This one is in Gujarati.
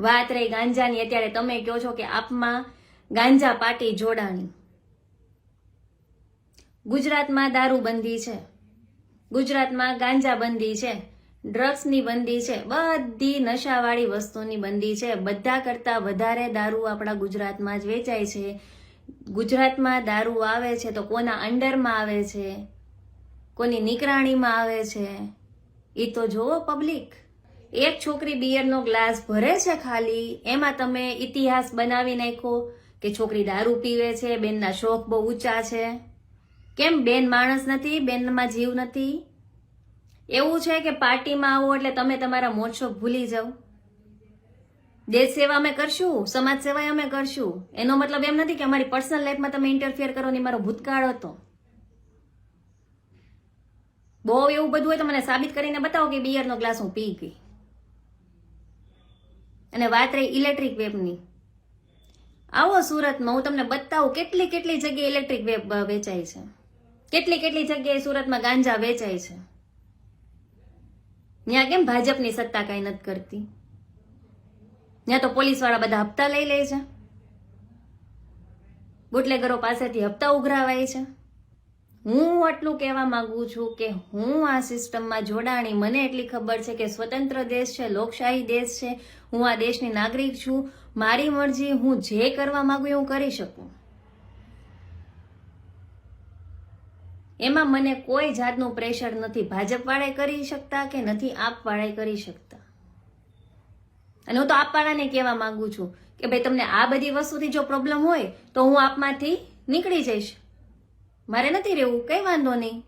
વાત રહી ગાંજાની, અત્યારે તમે કહો છો કે આપમાં ગાંજા પાટી જોડાણી. ગુજરાતમાં દારૂબંધી છે. ગુજરાતમાં ગાંજા બંધી છે. ડ્રગ્સની બંધી છે. બધી નશાવાળી વસ્તુની બંધી છે. બધા કરતાં વધારે દારૂ આપણા ગુજરાતમાં જ વેચાય છે. ગુજરાતમાં દારૂ આવે છે તો કોના અંડરમાં આવે છે? કોની નિકરાણીમાં આવે છે? એ તો જોવો પબ્લિક એક છોકરી બિયરનો ગ્લાસ ભરે છે ખાલી, એમાં તમે ઇતિહાસ બનાવી નાખો કે છોકરી દારૂ પીવે છે, બેનના શોખ બહુ ઊંચા છે. કેમ બેન માણસ નથી, બેનમાં જીવ નથી? એવું છે કે પાર્ટીમાં આવો એટલે તમે તમારા મોજશોખ ભૂલી જાઓ. દેશ સેવા અમે કરશું, સમાજ સેવા અમે કરશું. એનો મતલબ એમ નથી કે અમારી પર્સનલ લાઈફમાં તમે ઇન્ટરફિયર કરો ને મારો ભૂતકાળ હતો. બહુ એવું બધું હોય તો મને સાબિત કરીને બતાવો કે બિયરનો ગ્લાસ હું પી ગઈ. અને વાત રહી ઇલેક્ટ્રિક વેપની આવો સુરતમાં હું તમને બતાવું કેટલી કેટલી જગ્યાએ ઇલેક્ટ્રિક વેપ વેચાય છે. કેટલી કેટલી જગ્યાએ સુરતમાં ગાંજા વેચાય છે. ત્યાં કેમ ભાજપની સત્તા કાંઈ નથી કરતી? ત્યાં તો પોલીસવાળા બધા હપ્તા લઈ લે છે. બુટલેગરો પાસેથી હપ્તા ઉઘરાવાય છે. હું આટલું કહેવા માંગુ છું કે હું આ સિસ્ટમમાં જોડાણી. મને એટલી ખબર છે કે સ્વતંત્ર દેશ છે, લોકશાહી દેશ છે. હું આ દેશની નાગરિક છું. મારી મરજી, હું જે કરવા માંગુ એ હું કરી શકું. એમાં મને કોઈ જાતનું પ્રેશર નથી. ભાજપ વાળાએ કરી શકતા કે નથી આપ વાળાએ કરી શકતા? અને હું તો આપવાળાને કહેવા માંગુ છું કે ભાઈ, તમને આ બધી વસ્તુથી જો પ્રોબ્લેમ હોય, તો હું આપમાંથી નીકળી જઈશ. મારે નથી રહેવું કઈ વાંધો નહીં.